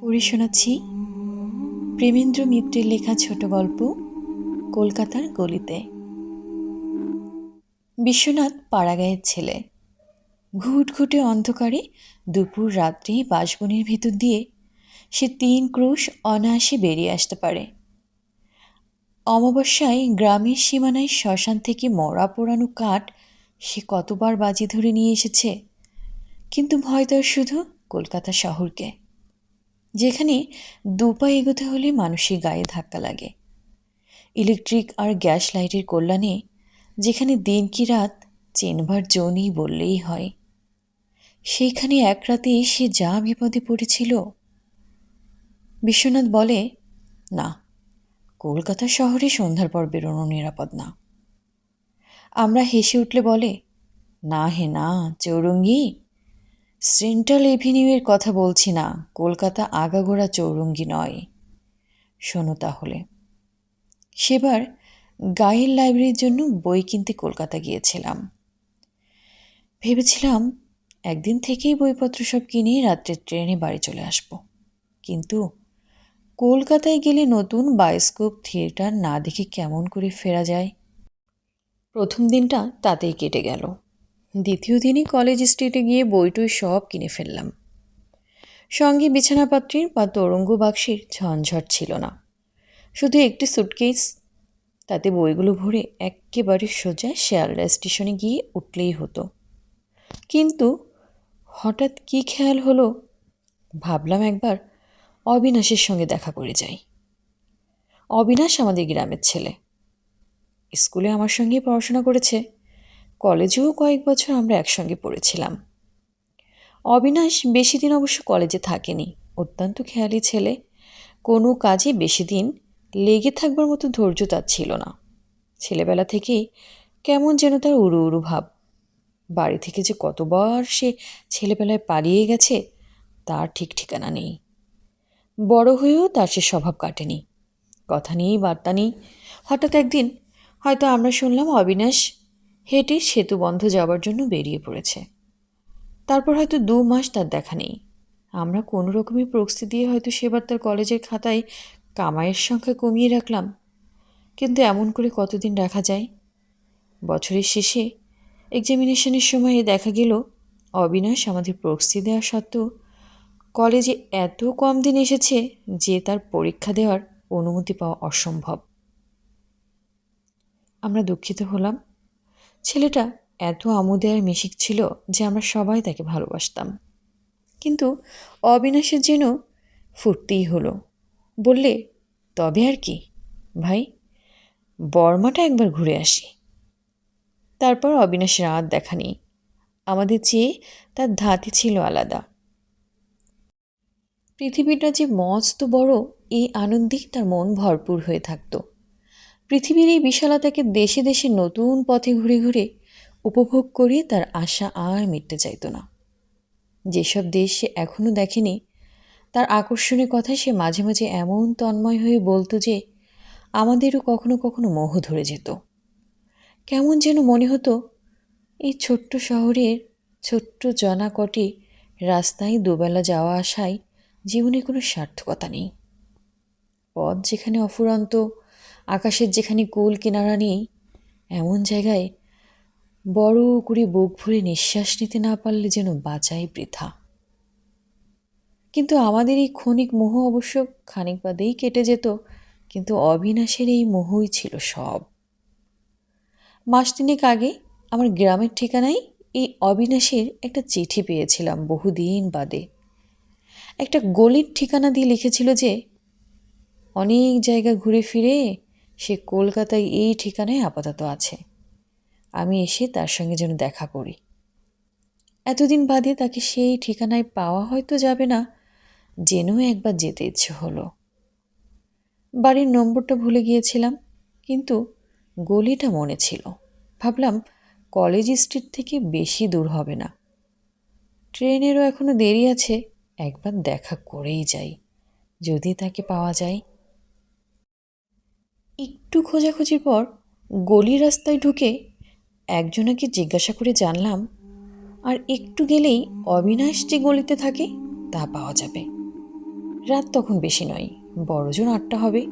পড়ে শোনাচ্ছি প্রেমেন্দ্র মিত্রের লেখা ছোট গল্প কলকাতার গলিতে। বিশ্বনাথ পাড়াগাঁয়ের ছেলে। ঘুটঘুটে অন্ধকারে দুপুর রাত্রে বাঁশবনের ভেতর দিয়ে সে তিন ক্রোশ অনায়াসে বেরিয়ে আসতে পারে। অমাবস্যায় গ্রামের সীমানায় শ্মশান থেকে মরা পোড়ানো কাঠ সে কতবার বাজি ধরে নিয়ে এসেছে, কিন্তু ভয় তার শুধু কলকাতা শহরকে। যেখানে দুপা এগোতে হলে মানুষের গায়ে ধাক্কা লাগে। ইলেকট্রিক আর গ্যাস লাইটের কল্যাণে যেখানে দিন কি রাত চেনবার জোনই বললেই হয়। সেইখানে এক রাতে সে যা বিপদে পড়েছিল। বিশ্বনাথ বলে, না, কলকাতা শহরে সন্ধ্যার পর বেরোনো নিরাপদ না। আমরা হেসে উঠলে বলে, না হে না, চৌরঙ্গি সেন্ট্রাল এভিনিউয়ের কথা বলছি না, কলকাতা আগাগোড়া চৌরঙ্গি নয়। শোনো তাহলে। সেবার গায়ের লাইব্রেরির জন্য বই কিনতে কলকাতা গিয়েছিলাম। ভেবেছিলাম একদিন থেকেই বইপত্র সব কিনে রাত্রে ট্রেনে বাড়ি চলে আসব। কিন্তু কলকাতায় গেলে নতুন বায়োস্কোপ থিয়েটার না দেখে কেমন করে ফেরা যায়? প্রথম দিনটা তাতেই কেটে গেল। দ্বিতীয় দিনই কলেজ স্ট্রিটে গিয়ে বইটই সব কিনে ফেললাম। সঙ্গে বিছানাপাত্রীর বা তরঙ্গ বাক্সের ঝঞ্ঝট ছিল না। শুধু একটি সুটকেস তাতে বইগুলো ভরে একেবারে সোজা শিয়ালদা স্টেশনে গিয়ে উঠলেই হতো। কিন্তু হঠাৎ কী খেয়াল হলো? ভাবলাম একবার অবিনাশের সঙ্গে দেখা করে যাই। অবিনাশ আমাদের গ্রামের ছেলে। স্কুলে আমার সঙ্গে পড়াশোনা করেছে। কলেজেও কয়েক বছর আমরা একসঙ্গে পড়েছিলাম। অবিনাশ বেশি দিন অবশ্য কলেজে থাকেনি। অত্যন্ত খেয়ালি ছেলে। কোনো কাজে বেশি দিন লেগে থাকবার মতো ধৈর্য তার ছিল না। ছেলেবেলা থেকেই কেমন যেন তার উড়ু উড়ু ভাব। বাড়ি থেকে যে কতবার সে ছেলেবেলায় পালিয়ে গেছে, তার ঠিক ঠিকানা নেই। বড় হয়েও তার সে স্বভাব কাটেনি। কথা নেই, বার্তা নেই। হঠাৎ একদিন হয়তো আমরা শুনলাম অবিনাশ হেঁটে সেতু বন্ধ যাওয়ার জন্য বেরিয়ে পড়েছে। তারপর হয়তো দু মাস তার দেখা নেই। আমরা কোনো রকমই প্রস্তুতি দিয়ে হয়তো সেবার তার কলেজের খাতায় কামাইয়ের সংখ্যা কমিয়ে রাখলাম। কিন্তু এমন করে কতদিন রাখা যায়? বছরের শেষে এক্সামিনেশনের সময় দেখা গেল, অবিনাশ আমাদের প্রস্তুতি দেওয়া সত্ত্বেও কলেজে এত কম দিন এসেছে যে তার পরীক্ষা দেওয়ার অনুমতি পাওয়া অসম্ভব। আমরা দুঃখিত হলাম। ছেলেটা এত আমোদে আর মিশিক ছিল যে আমরা সবাই তাকে ভালোবাসতাম। কিন্তু অবিনাশের যেন ফুটতেই হলো। বললে, তবে আর কি, ভাই, বর্মাটা একবার ঘুরে আসি। তারপর অবিনাশের আর দেখা নেই। আমাদের চেয়ে তার ধাতি ছিল আলাদা। পৃথিবীটা যে মস্ত বড়, এই আনন্দেই তার মন ভরপুর হয়ে থাকত। পৃথিবীর এই বিশালতাকে দেশে দেশে নতুন পথে ঘুরে ঘুরে উপভোগ করে তার আশা আর মিটতে চাইত না। যেসব দেশ সে এখনও দেখেনি, তার আকর্ষণের কথা সে মাঝে মাঝে এমন তন্ময় হয়ে বলতো যে, আমাদেরও কখনো কখনো মোহ ধরে যেত। কেমন যেন মনে হতো, এই ছোট্ট শহরের ছোট্ট জনাকটি রাস্তায় দুবেলা যাওয়া আসায় জীবনে কোনো সার্থকতা নেই। পথ যেখানে অফুরন্ত আকাশের যেখানে কুল কিনারা নেই, এমন জায়গায় বড় করে বুক ভরে নিঃশ্বাস নিতে না পারলে যেন বাঁচাই বৃথা। কিন্তু আমাদের এই ক্ষণিক মোহ অবশ্য খানিক বাদেই কেটে যেত, কিন্তু অবিনাশের এই মোহই ছিল সব। মাস তিনেক আগে আমার গ্রামের ঠিকানায় এই অবিনাশের একটা চিঠি পেয়েছিলাম বহুদিন বাদে। একটা গলির ঠিকানা দিয়ে লিখেছিল যে, অনেক জায়গা ঘুরে ফিরে সে কলকাতায় এই ঠিকানায় আপাতত আছে। আমি এসে তার সঙ্গে যেন দেখা করি। এতদিন বাদে তাকে সেই ঠিকানায় পাওয়া হয়তো যাবে না জেনেও একবার যেতে ইচ্ছে হলো। বাড়ির নম্বরটা ভুলে গিয়েছিলাম, কিন্তু গলিটা মনে ছিল। ভাবলাম কলেজ স্ট্রিট থেকে বেশি দূর হবে না। ট্রেনেরও এখনও দেরি আছে, একবার দেখা করেই যাই। যদি তাকে পাওয়া যায় একটু খোঁজাখুঁজির পর গলি রাস্তায় ঢুকে একজনাকে জিজ্ঞাসা করে জানলাম, আর একটু গেলেই অবিনাশ যে গলিতে থাকে তা পাওয়া যাবে। রাত তখন বেশি নয়, বড়জন আটটা হবে।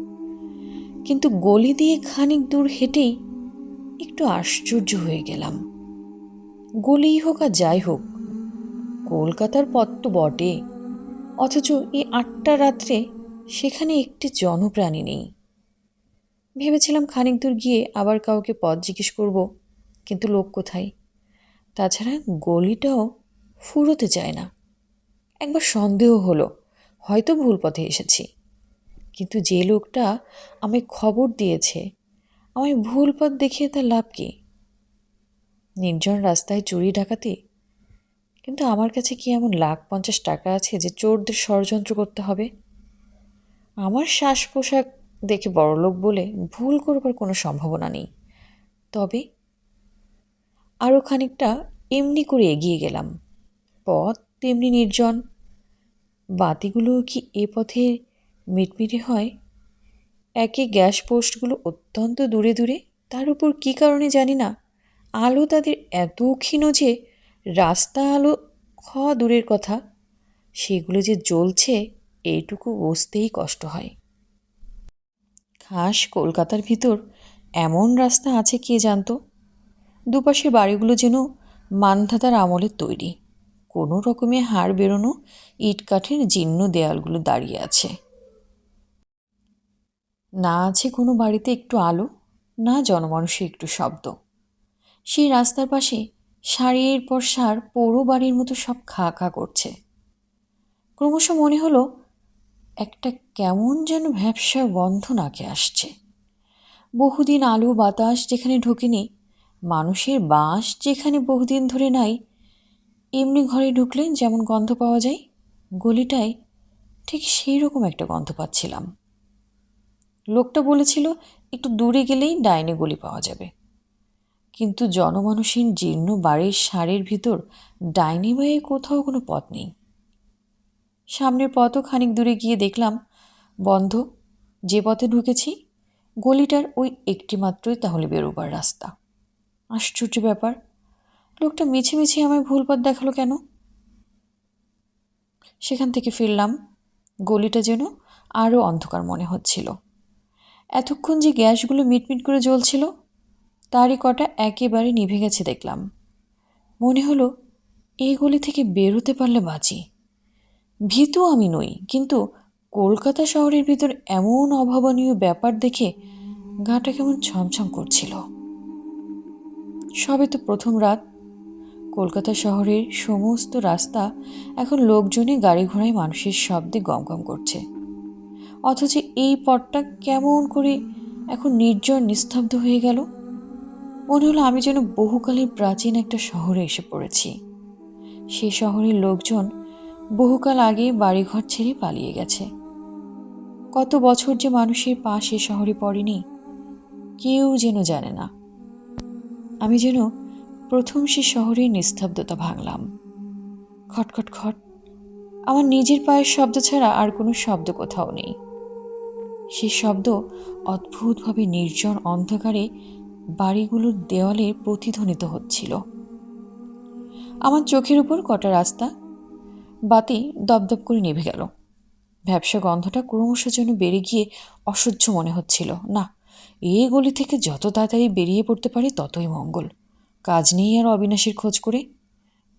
কিন্তু গলি দিয়ে খানিক দূর হেঁটেই একটু আশ্চর্য হয়ে গেলাম। গলিই হোক আর যাই হোক, কলকাতার পথ তো বটে অথচ এই আটটা রাত্রে সেখানে একটি জনপ্রাণী নেই। ভেবেছিলাম খানিক দূর গিয়ে আবার কাউকে পথ জিজ্ঞেস করব, কিন্তু লোক কোথায়? তাছাড়া গলিটাও ফুরোতে চায় না। একবার সন্দেহ হলো, হয়তো ভুল পথে এসেছি। কিন্তু যে লোকটা আমায় খবর দিয়েছে, আমায় ভুল পথ দেখিয়ে তার লাভ কী? নির্জন রাস্তায় চুরি ডাকাতি? কিন্তু আমার কাছে কি এমন লাখ পঞ্চাশ টাকা আছে যে চোরদের ষড়যন্ত্র করতে হবে? আমার শ্বাস পোশাক দেখে বড়লোক বলে, ভুল করবার কোনো সম্ভাবনা নেই। তবে আরও খানিকটা এমনি করে এগিয়ে গেলাম। পথ তেমনি নির্জন। বাতিগুলো কি এ পথে মিটমিটে হয়? একে গ্যাস পোস্টগুলো অত্যন্ত দূরে দূরে, তার উপর কী কারণে জানি না। আলো তাদের এত ক্ষীণ যে রাস্তা আলো হওয়া দূরের কথা। সেগুলো যে জ্বলছে, এইটুকু বুঝতেই কষ্ট হয়। খাস কলকাতার ভিতর এমন রাস্তা আছে কে জানতো? দুপাশের বাড়িগুলো যেন মানধাতার আমলের তৈরি। কোনো রকমে হাড় বেরোনো ইট কাঠের জীর্ণ দেয়ালগুলো দাঁড়িয়ে আছে। না আছে কোনো বাড়িতে একটু আলো, না জনমানুষে একটু শব্দ। সেই রাস্তার পাশে সারির পর সার পৌর বাড়ির মতো সব খা খা করছে। ক্রমশ মনে হলো একটা কেমন যেন ভ্যাবসা গন্ধ নাকে আসছে। বহুদিন আলো বাতাস যেখানে ঢোকেনি, মানুষের বাঁশ যেখানে বহুদিন ধরে নাই, এমনি ঘরে ঢুকলেন যেমন গন্ধ পাওয়া যায়, গলিটায় ঠিক সেই রকম একটা গন্ধ পাচ্ছিলাম। লোকটা বলেছিল, একটু দূরে গেলেই ডাইনে গলি পাওয়া যাবে। কিন্তু জনমানুষীন জীর্ণ বাড়ির সারের ভিতর ডাইনি বায়ে কোথাও কোনো পথ নেই। সামনের পথও খানিক দূরে গিয়ে দেখলাম, বন্ধ, যে পথে ঢুকেছি, গলিটার ওই একটি মাত্রই তাহলে বেরোবার রাস্তা। আশ্চর্য ব্যাপার, লোকটা মিছে মিছে আমায় ভুল পথ দেখাল কেন? সেখান থেকে ফিরলাম, গলিটা যেন আরও অন্ধকার মনে হচ্ছিল। এতক্ষণ যে গ্যাসগুলো মিটমিট করে জ্বলছিল, তারই কটা একেবারে নিভে গেছে দেখলাম। মনে হলো এই গলি থেকে বেরোতে পারলে বাঁচি। ভীতু আমি নই, কিন্তু কলকাতা শহরের ভিতর এমন অভাবনীয় ব্যাপার দেখে গাটা কেমন ছমছম করছিল। সবে তো প্রথম রাত। কলকাতা শহরের সমস্ত রাস্তা এখন লোকজনে গাড়ি ঘোড়ায় মানুষের শব্দে গমগম করছে। অথচ এই পথটা কেমন করে এখন নির্জন নিস্তব্ধ হয়ে গেল। মনে হলো আমি যেন বহুকালের প্রাচীন একটা শহরে এসে পড়েছি। সেই শহরের লোকজন বহুকাল আগে বাড়িঘর ছেড়ে পালিয়ে গেছে। কত বছর যে মানুষের পা সে শহরে পড়েনি, কেউ যেন জানে না। আমি যেন প্রথম সে শহরের নিস্তব্ধতা ভাঙলাম। খটখট খট, আমার নিজের পায়ের শব্দ ছাড়া আর কোনো শব্দ কোথাও নেই। সে শব্দ অদ্ভুতভাবে নির্জন অন্ধকারে বাড়িগুলোর দেওয়ালে প্রতিধ্বনিত হচ্ছিল। আমার চোখের উপর কটা রাস্তা বাতি দপদপ করে নেভে গেল। ব্যবসা গন্ধটা ক্রমশ যেন বেড়ে গিয়ে অসহ্য মনে হচ্ছিল। না এই গলি থেকে যত তাড়াতাড়ি বেরিয়ে পড়তে পারে ততই মঙ্গল। কাজ নেই আর অবিনাশের খোঁজ করে।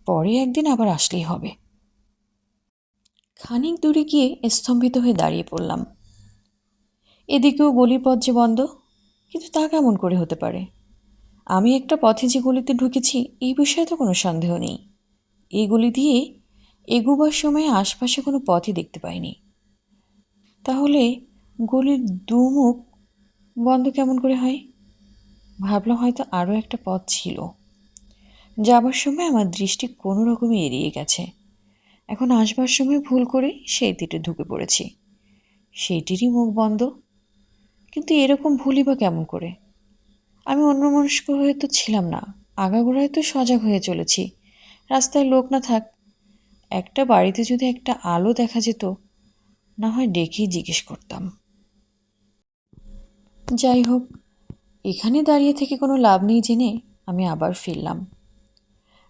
পরে একদিন আবার আসলেই হবে। খানিক দূরে গিয়ে স্তম্ভিত হয়ে দাঁড়িয়ে পড়লাম। এদিকেও গলির পথ যে বন্ধ, কিন্তু তা কেমন করে হতে পারে? আমি একটা পথে যে গলিতে ঢুকেছি, এই বিষয়ে তো কোনো সন্দেহ নেই। এই গলি দিয়ে এগুবার সময় আশপাশে কোনো পথই দেখতে পাইনি। তাহলে গলির দুমুখ বন্ধ কেমন করে হয়? ভাবলাম হয়তো আরও একটা পথ ছিল। যাবার সময় আমার দৃষ্টি কোনো রকমে এড়িয়ে গেছে। এখন আসবার সময় ভুল করে সেই দিকে ঢুকে পড়েছি। সেইটিরই মুখ বন্ধ। কিন্তু এরকম ভুলই বা কেমন করে? আমি অন্যমনস্ক হয়ে তো ছিলাম না। আগাগোড়ায় তো সজাগ হয়ে চলেছি। রাস্তায় লোক না থাক একটা বাড়িতে যদি একটা আলো দেখা যেত, না হয় ডেকেই জিজ্ঞেস করতাম। যাই হোক, এখানে দাঁড়িয়ে থেকে কোনো লাভ নেই জেনে আমি আবার ফিরলাম।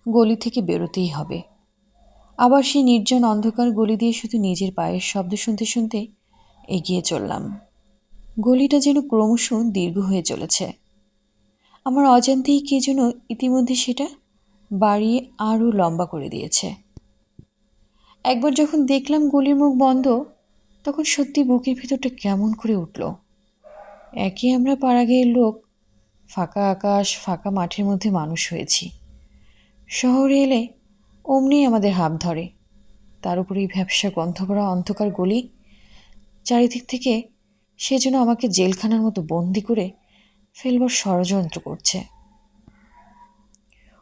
গলি থেকে বেরোতেই হবে। আবার সেই নির্জন অন্ধকার গলি দিয়ে শুধু নিজের পায়ের শব্দ শুনতে শুনতে এগিয়ে চললাম। গলিটা যেন ক্রমশ দীর্ঘ হয়ে চলেছে। আমার অজান্তেই কে যেন ইতিমধ্যে সেটা বাড়িয়ে আরও লম্বা করে দিয়েছে। একবার যখন দেখলাম গলির মুখ বন্ধ, তখন সত্যি বুকের ভিতরটা কেমন করে উঠল। একে আমরা পাড়াগের লোক, ফাঁকা আকাশ, ফাঁকা মাঠের মধ্যে মানুষ হয়েছি। শহরে এলে অমনি আমাদের হাত ধরে। তার উপরে এই ব্যবসা গন্ধ ভরা অন্ধকার গলি, চারিদিক থেকে সে যেন আমাকে জেলখানার মতো বন্দি করে ফেলবার ষড়যন্ত্র করছে।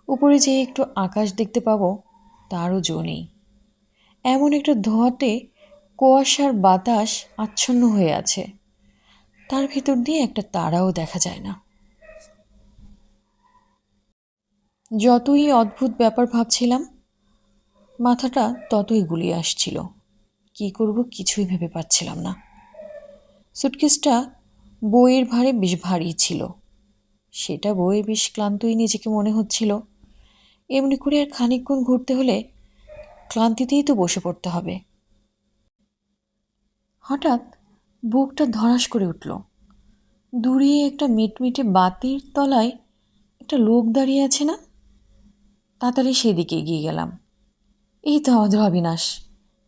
উপরে যে একটু আকাশ দেখতে পাবো, তারও জো নেই। এমন একটা ধোঁয়াতে কুয়াশার বাতাস আচ্ছন্ন হয়ে আছে। তার ভিতর দিয়ে একটা তারাও দেখা যায় না। যতই অদ্ভুত ব্যাপার ভাবছিলাম, মাথাটা ততই গুলিয়ে আসছিল। কি করব কিছুই ভেবে পাচ্ছিলাম না। সুটকেসটা বইয়ের ভারে বেশ ভারী ছিল। সেটা বইয়ে বেশ ক্লান্তই নিজেকে মনে হচ্ছিল। এমনি করে আর খানিকক্ষণ ঘুরতে হলে ক্লান্তিতেই তো বসে পড়তে হবে। হঠাৎ বুকটা ধরাস করে উঠল। দূরে একটা মিটমিটে বাতির তলায় একটা লোক দাঁড়িয়ে আছে না? তাড়াতাড়ি সেদিকে এগিয়ে গেলাম। এই তো আমাদের অবিনাশ।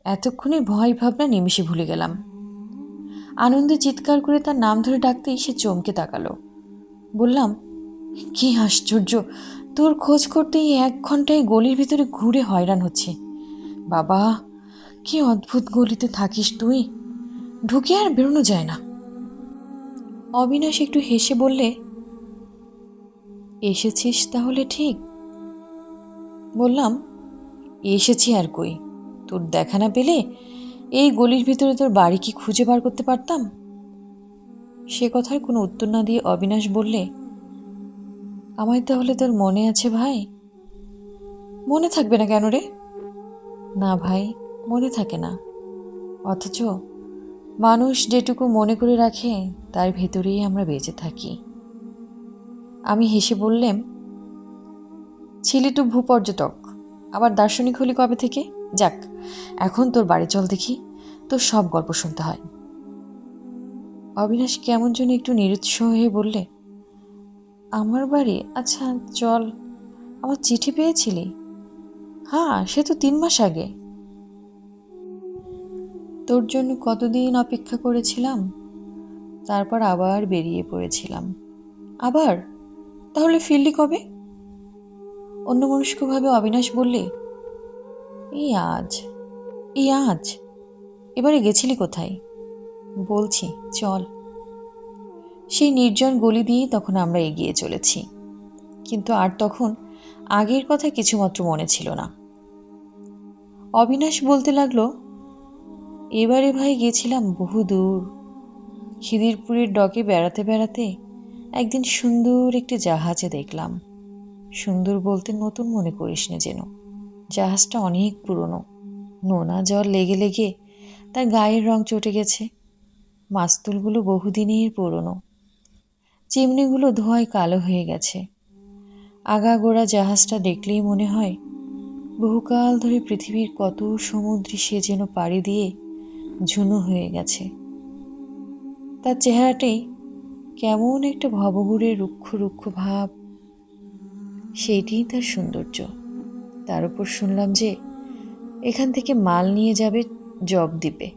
এতক্ষণে ভয় ভাবনা নিমিষে ভুলে গেলাম। আনন্দে চিৎকার করে তার নাম ধরে ডাকতেই সে চমকে তাকালো। বললাম, কি আশ্চর্য! তোর খোঁজ করতেই এক ঘন্টায় গলির ভিতরে ঘুরে হয়রান হচ্ছে। বাবা, কি অদ্ভুত গলিতে থাকিস তুই। ঢুকে আর বেরোনো যায় না। অবিনাশ একটু হেসে বললে, এসেছিস তাহলে ঠিক? বললাম, এসেছি আর কই। তোর দেখা না পেলে এই গলির ভিতরে তোর বাড়ি কি খুঁজে বার করতে পারতাম? সে কথার কোনো উত্তর না দিয়ে অবিনাশ বললে, আমায় তাহলে তোর মনে আছে ভাই? মনে থাকবে না কেন রে? না ভাই, মনে থাকে না। অথচ মানুষ যেটুকু মনে করে রাখে, তার ভেতরেই আমরা বেঁচে থাকি। আমি হেসে বললাম ছিলি তো ভূপর্যটক আবার দার্শনিক হলি কবে থেকে? যাক, এখন তোর বাড়ি চল দেখি, তোর সব গল্প শুনতে হয়। অবিনাশ কেমন যেন একটু নিরুৎসাহ হয়ে বললে, আমার বাড়ি? আচ্ছা চল। আমার চিঠি পেয়েছিলি? হ্যাঁ সে তো তিন মাস আগে। তোর জন্য কতদিন অপেক্ষা করেছিলাম? তারপর আবার বেরিয়ে পড়েছিলাম। আবার? তাহলে ফিরলি কবে? অন্যমনস্কভাবে অবিনাশ বললে, এই আজ এই আজ? এবারে গেছিলি কোথায়? বলছি, চল। সেই নির্জন গলি দিয়েই তখন আমরা এগিয়ে চলেছি। কিন্তু আর তখন আগের কথা কিছুমাত্র মনে ছিল না। অবিনাশ বলতে লাগল, এবারে ভাই গেছিলাম বহু দূর। খিদিরপুরের ডকে বেড়াতে বেড়াতে একদিন সুন্দর একটি জাহাজে দেখলাম। সুন্দর বলতে নতুন মনে করিস না যেন। জাহাজটা অনেক পুরনো। নোনা জল লেগে লেগে তার গায়ের রং চটে গেছে। মাস্তুলগুলো বহুদিনের পুরনো। চিমনিগুলো ধোঁয়ায় কালো হয়ে গেছে। আগাগোড়া জাহাজটা দেখলেই মনে হয়, বহুকাল ধরে পৃথিবীর কত সমুদ্রে সে যেন পাড়ি দিয়ে ঝুনো হয়ে গেছে। তার চেহারাটাই কেমন একটা ভবঘুরে রুক্ষ রুক্ষ ভাব সেইটিই তার সৌন্দর্য। তার উপর শুনলাম যে এখান থেকে মাল নিয়ে যাবে জবদ্বীপে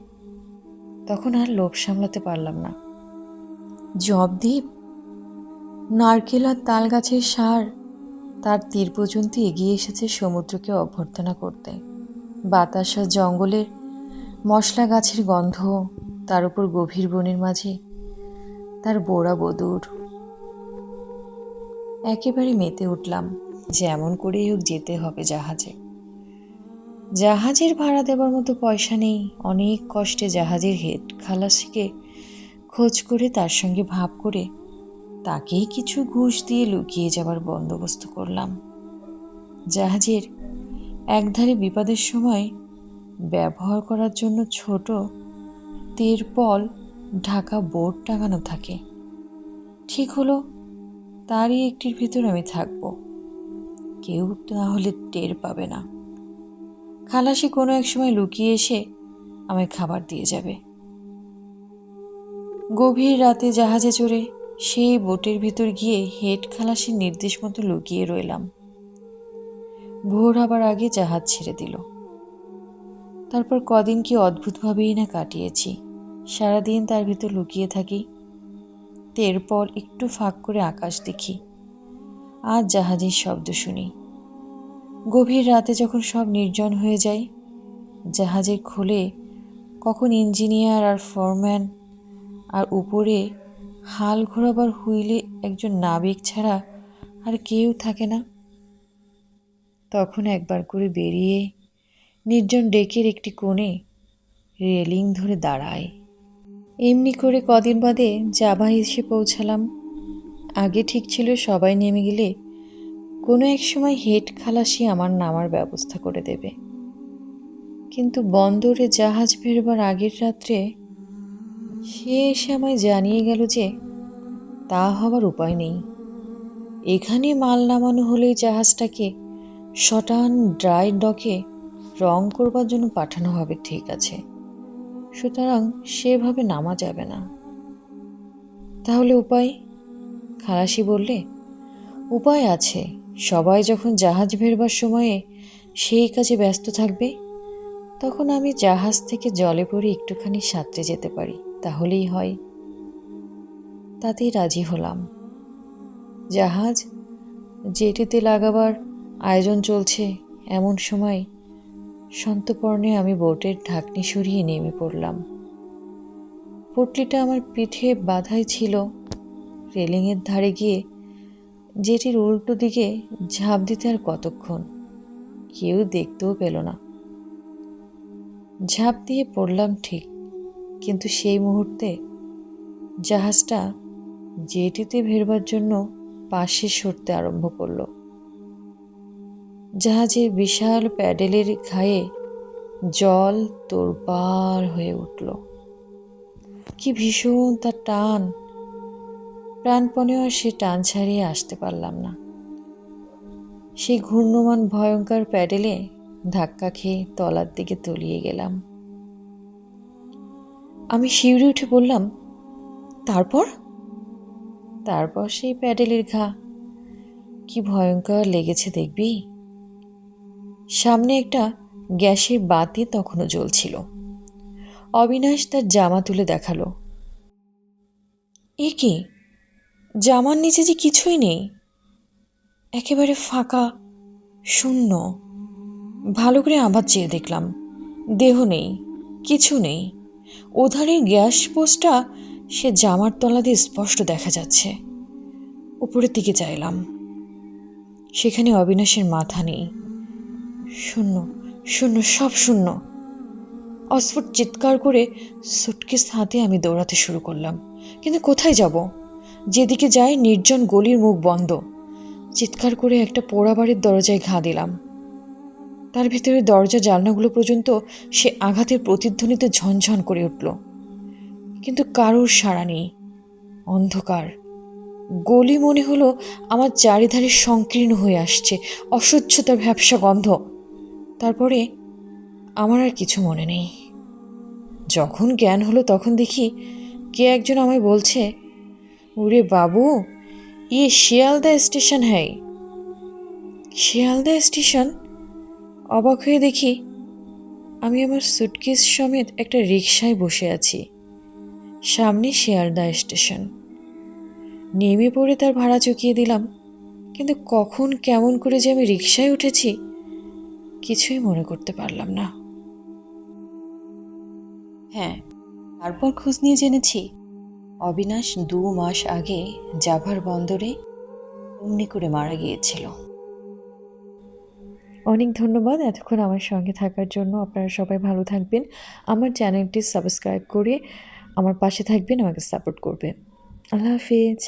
তখন আর লোভ সামলাতে পারলাম না। জবদ্বীপ নারকেল আর তাল গাছের সার তার তীর পর্যন্ত এগিয়ে এসেছে সমুদ্রকে অভ্যর্থনা করতে। বাতাস জঙ্গলের মশলা গাছের গন্ধ, তার উপর গভীর বনের মাঝে তার বোড়া বদুর। একেবারে মেতে উঠলাম, যেমন করেই হোক যেতে হবে জাহাজে। জাহাজের ভাড়া দেবার মতো পয়সা নেই, অনেক কষ্টে জাহাজের হেড খালাসিকে খোঁজ করে তার সঙ্গে ভাব করে তাকেই কিছু ঘুষ দিয়ে লুকিয়ে যাবার বন্দোবস্ত করলাম। জাহাজের একধারে বিপদের সময় ব্যবহার করার জন্য ছোট তেরপল ঢাকা বোর্ড টাঙানো থাকে। ঠিক হলো, তারই একটির ভিতর আমি থাকব। কেউ না হলে টের পাবে না। খালাসি কোনো এক সময় লুকিয়ে এসে আমায় খাবার দিয়ে যাবে। গভীর রাতে জাহাজে চড়ে সেই বোটের ভিতর গিয়ে হেড খালাসির নির্দেশ মতো লুকিয়ে রইলাম। ভোর হবার আগে জাহাজ ছেড়ে দিল। তারপর কদিন কি অদ্ভুতভাবেই না কাটিয়েছি। সারাদিন তার ভিতর লুকিয়ে থাকি। এরপর একটু ফাঁক করে আকাশ দেখি। আর জাহাজের শব্দ শুনি। গভীর রাতে যখন সব নির্জন হয়ে যায়, জাহাজের খোলে কখন ইঞ্জিনিয়ার আর ফরম্যান আর উপরে হাল ঘোরাবার হুইলে একজন নাবিক ছাড়া আর কেউ থাকে না। তখন একবার করে বেরিয়ে নির্জন ডেকের একটি কোণে রেলিং ধরে দাঁড়ায়। এমনি করে কদিন বাদে জাভা এসে পৌঁছালাম। আগে ঠিক ছিল সবাই নেমে গেলে কোনো এক সময় হেড খালাসি আমার নামার ব্যবস্থা করে দেবে। কিন্তু বন্দরে জাহাজ ফেরবার আগের রাত্রে সে এসে আমায় জানিয়ে গেল যে তা হবার উপায় নেই। এখানে মাল নামানো হলেই জাহাজটাকে শটান ড্রাই ডকে রং করবার জন্য পাঠানো হবে, ঠিক আছে। সুতরাং সেভাবে নামা যাবে না। তাহলে উপায়? খালাসি বললে, উপায় আছে। সবাই যখন জাহাজ ফেরবার সময়ে সেই কাজে ব্যস্ত থাকবে, তখন আমি জাহাজ থেকে জলে পড়ে একটুখানি সাঁতরে যেতে পারি। তাহলেই হয়। তাতেই রাজি হলাম। জাহাজ জেটিতে লাগাবার আয়োজন চলছে এমন সময় সন্তপর্ণে আমি বোটের ঢাকনি সরিয়ে নেমে পড়লাম। পটলিটা আমার পিঠে বাধাই ছিল। রেলিংয়ের ধারে গিয়ে জেটির উল্টো দিকে ঝাঁপ দিতে আর কতক্ষণ? কেউ দেখতেও পেল না। ঝাঁপ দিয়ে পড়লাম ঠিক কিন্তু সেই মুহূর্তে জাহাজটা জেটিতে ভেরবার জন্য পাশে সরতে আরম্ভ করল। জাহাজের বিশাল প্যাডেলের ঘায়ে জল তোরবার হয়ে উঠল। কি ভীষণ তার টান। প্রাণপণেও সে টান ছাড়িয়ে আসতে পারলাম না। সেই ঘূর্ণমান ভয়ঙ্কর প্যাডেলে ধাক্কা খেয়ে তলার দিকে তলিয়ে গেলাম। আমি শিউরে উঠে বললাম, তারপর? তারপর সেই প্যাডেলের ঘা। কি ভয়ঙ্কর লেগেছে দেখবি। সামনে একটা গ্যাসের বাতি তখনও জ্বলছিল। অবিনাশ তার জামা তুলে দেখাল। এ কি? জামার নিচে যে কিছুই নেই। একেবারে ফাঁকা, শূন্য। ভালো করে আবার চেয়ে দেখলাম। দেহ নেই, কিছু নেই। ওধারের গ্যাস পোস্টটা সে জামার তলা দিয়ে স্পষ্ট দেখা যাচ্ছে। উপরের দিকে চাইলাম। সেখানে অবিনাশের মাথা নেই। শূন্য শূন্য, সব শূন্য। অস্ফুট চিৎকার করে সুটকেস হাতে আমি দৌড়াতে শুরু করলাম। কিন্তু কোথায় যাব? যেদিকে যাই নির্জন গলির মুখ বন্ধ। চিৎকার করে একটা পোড়া বাড়ির দরজায় ঘা দিলাম। তার ভিতরে দরজা জানলাগুলো পর্যন্ত সে আঘাতের প্রতিধ্বনিতে ঝনঝন করে উঠল। কিন্তু কারোর সাড়া নেই। অন্ধকার। গলি মনে হলো আমার চারিধারে সংকীর্ণ হয়ে আসছে অসহ্যতার ভ্যাবসা গন্ধ। তারপরে আমার আর কিছু মনে নেই। যখন জ্ঞান হলো তখন দেখি কে একজন আমায় বলছে, ওরে বাবু ইয়ে শিয়ালদা স্টেশন হ্যাঁ শিয়ালদা স্টেশন? অবাক হয়ে দেখি আমি আমার সুটকেস সমেত একটা রিক্সায় বসে আছি। সামনে শিয়ালদা স্টেশন। নেমে পড়ে তার ভাড়া চুকিয়ে দিলাম, কিন্তু কখন কেমন করে যে আমি রিক্সায় উঠেছি কিছুই মনে করতে পারলাম না। হ্যাঁ তারপর খোঁজ নিয়ে জেনেছি, অবিনাশ দু মাস আগে জাভার বন্দরে অমনি করে মারা গিয়েছিল। অনেক ধন্যবাদ এতক্ষণ আমার সঙ্গে থাকার জন্য। আপনারা সবাই ভালো থাকবেন। আমার চ্যানেলটি সাবস্ক্রাইব করে আমার পাশে থাকবেন, আমাকে সাপোর্ট করবেন। আল্লাহ হাফিজ।